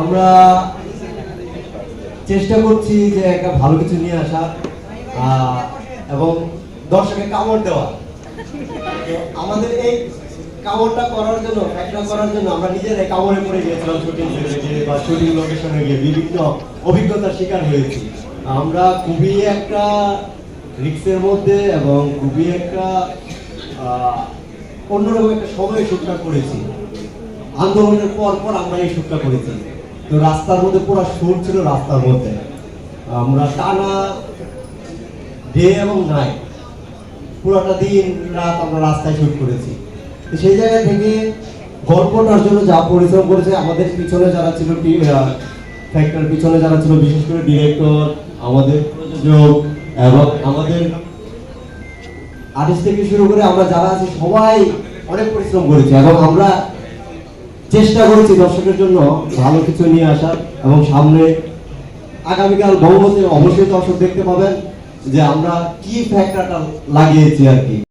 আমরা চেষ্টা করছি যে একটা ভালো কিছু নিয়ে আসা এবং দর্শকে কামড় দেওয়া। আমাদের এই কামড়টা করার জন্য ফ্যাক্টরা করার জন্য আমরা নিজেরাই কামড়ে পড়ে গিয়েছিলাম শুটিং গিয়ে বা শুটিং লোকেশনে গিয়ে বিভিন্ন অভিজ্ঞতার শিকার হয়েছি। আমরা খুবই একটা রিক্সের মধ্যে এবং খুবই একটা অন্যরকম একটা সময় শুটটা করেছি। আন্দোলনের পর পর আমরা এই শুটটা করেছি। তো রাস্তার মধ্যে পুরো সুর ছিল রাস্তার মধ্যে। আমরা টানা ডে এবং নাইট পুরোটা দিন, রাত আমরা রাস্তায় শুট করেছি। তো সেই জায়গা থেকে গল্পটার জন্য যা পরিশ্রম করেছে, আমাদের পিছনে যারা ছিল ফ্যাক্টর পিছনে যারা ছিল, বিশেষ করে ডিরেক্টর আমাদের প্রযোজক এবং আমাদের আর্টিস্ট থেকে শুরু করে আমরা যারা আছি, সবাই অনেক পরিশ্রম করেছি। এবং আমরা চেষ্টা করেছি দর্শকের জন্য ভালো কিছু নিয়ে আসার এবং সামনে আগামীকাল বঙ্গবন্ধু অবশ্যই দর্শক দেখতে পাবেন যে আমরা কি ফ্যাক্টরটা লাগিয়েছি আর কি।